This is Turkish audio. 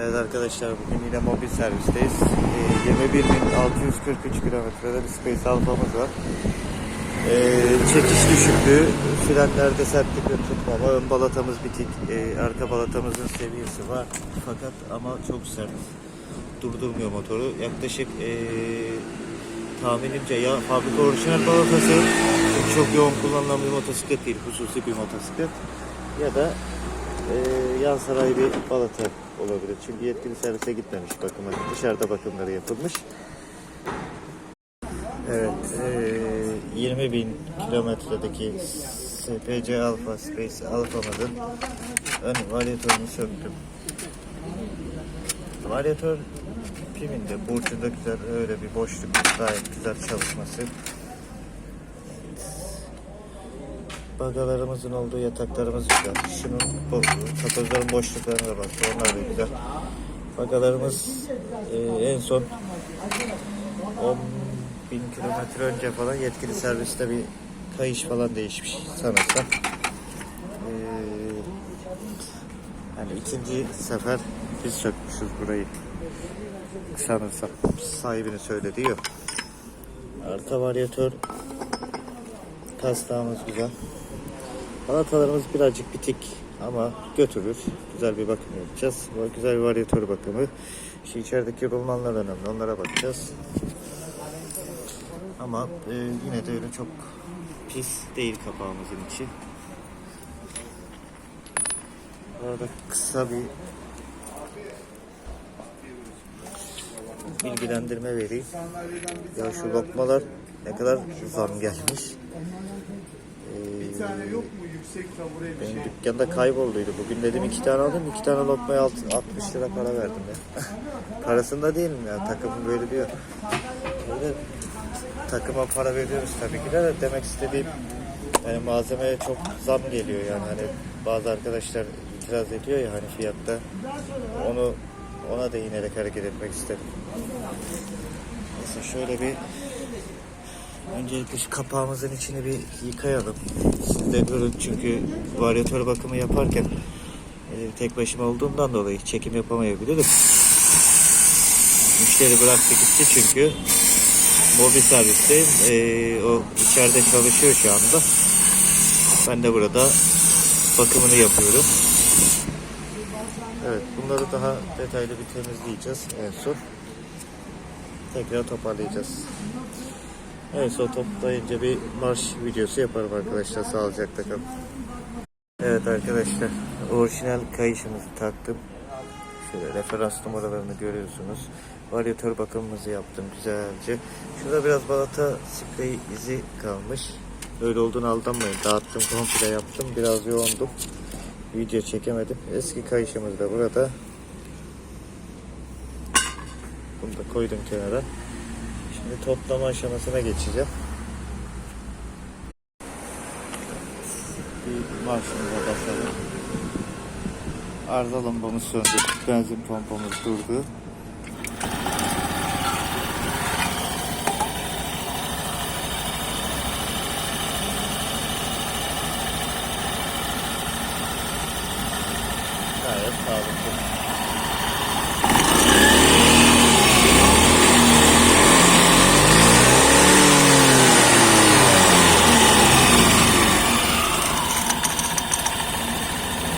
Evet arkadaşlar bugün yine mobil servisteyiz. Ee, 21.643 kilometrede bir Space Alfa'mız var. Ee, çekiş düşüklüğü, frenlerde sertlik ve tutmama, ön balatamız bitik, ee, arka balatamızın seviyesi var. Fakat ama çok sert. Durdurmuyor motoru. Yaklaşık ee, tahminimce ya fabrika orijinal balatası çok yoğun kullanılan bir motosiklet değil, hususi bir motosiklet. Ya da ee, yan sanayi bir balata olabilir. Çünkü yetkili servise gitmemiş bakıma. Dışarıda bakımları yapılmış. Evet, ee, 20 bin kilometredeki SPC Alpha Space Alpha'mızın ön varyatörünü söktüm. Varyatör piminde, burcunda güzel öyle bir boşluk, gayet güzel çalışması. Bagalarımızın olduğu yataklarımız güzel. Şunun bu, kapozların boşluklarına da bak. Onlar da güzel. Bagalarımız e, en son 10 bin kilometre önce falan yetkili serviste bir kayış falan değişmiş sanırsam. E, yani ikinci sefer biz sökmüşüz burayı. Sanırsam sahibini söyledi yok. Arka varyatör Taslağımız güzel. Balatalarımız birazcık bitik ama götürür. Güzel bir bakım yapacağız. Güzel bir varyatör bakımı. İşte içerideki rulmanlar önemli. Onlara bakacağız. Ama e, yine de öyle çok pis değil kapağımızın içi. Bu arada kısa bir bilgilendirme vereyim. Ya şu lokmalar ne kadar zam gelmiş. Bir tane yok mu yüksek tabure bir Benim şey? dükkanda kaybolduydu. Bugün dedim iki tane alayım. iki tane lokmaya alt- 60 lira para verdim ya. Parasında değilim ya. Takımım böyle diyor. Böyle takıma para veriyoruz tabii ki de, de demek istediğim yani malzemeye çok zam geliyor yani hani bazı arkadaşlar itiraz ediyor ya hani fiyatta onu ona değinerek hareket etmek istedim. Neyse şöyle bir Öncelikle şu kapağımızın içini bir yıkayalım. Siz de görün çünkü varyatör bakımı yaparken e, tek başıma olduğumdan dolayı çekim yapamayabilirim. Müşteri bıraktı gitti çünkü mobil servisteyim. E, o içeride çalışıyor şu anda. Ben de burada bakımını yapıyorum. Evet bunları daha detaylı bir temizleyeceğiz en son. Tekrar toparlayacağız. En son toplayınca bir marş videosu yaparım arkadaşlar. Sağlıcakla kalın. Evet arkadaşlar. Orijinal kayışımızı taktım. Şöyle referans numaralarını görüyorsunuz. Varyatör bakımımızı yaptım güzelce. Şurada biraz balata sprey izi kalmış. Öyle olduğunu aldanmayın. Dağıttım komple yaptım. Biraz yoğundum. Video çekemedim. Eski kayışımız da burada. Bunu da koydum kenara. Şimdi toplama aşamasına geçeceğim. Bir marşımıza basalım. Arıza lambamız söndü. Benzin pompamız durdu. Gayet sağlıklı.